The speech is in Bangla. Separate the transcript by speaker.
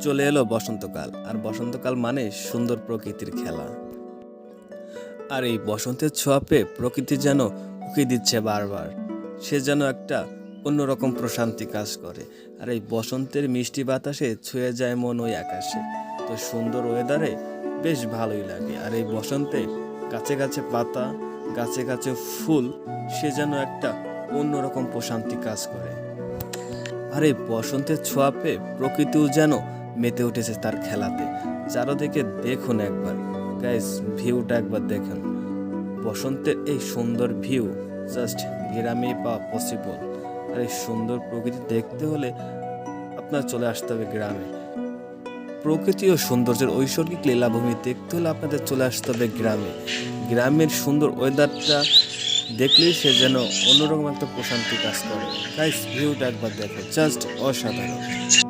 Speaker 1: চলে এলো বসন্তকাল, আর বসন্তকাল মানে সুন্দর প্রকৃতির খেলা। আর এই বসন্তের ছোঁয়া পেয়ে প্রকৃতি যেন উকি দিচ্ছে বারবার, সে যেন একটা অন্যরকম প্রশান্তি কাজ করে। আর এই বসন্তের মিষ্টি বাতাসে ছুঁয়ে যায় মন ওই আকাশে। তো সুন্দর ওয়েদারে বেশ ভালোই লাগে। আর এই বসন্তে গাছে গাছে পাতা, গাছে গাছে ফুল, সে যেন একটা অন্যরকম প্রশান্তি কাজ করে। আর এই বসন্তের ছোঁয়া পেয়ে প্রকৃতিও যেন মেতে উঠেছে তার খেলাতে। চারোদিকে দেখুন একবার। গাইস ভিউটা একবার দেখুন। বসন্তের এই সুন্দর ভিউ জাস্ট গ্রামে পাওয়া পসিবল আর এই সুন্দর প্রকৃতি দেখতে হলে আপনার চলে আসতে হবে গ্রামে। প্রকৃতি ও সৌন্দর্যের ঐশ্বরিক লীলাভূমি দেখতে হলে আপনাদের চলে আসতে হবে গ্রামে। গ্রামের সুন্দর ওয়েদারটা দেখলেই সে যেন অন্যরকম একটা প্রশান্তি কাজ করে। গাইস ভিউটা একবার দেখো। জাস্ট অসাধারণ।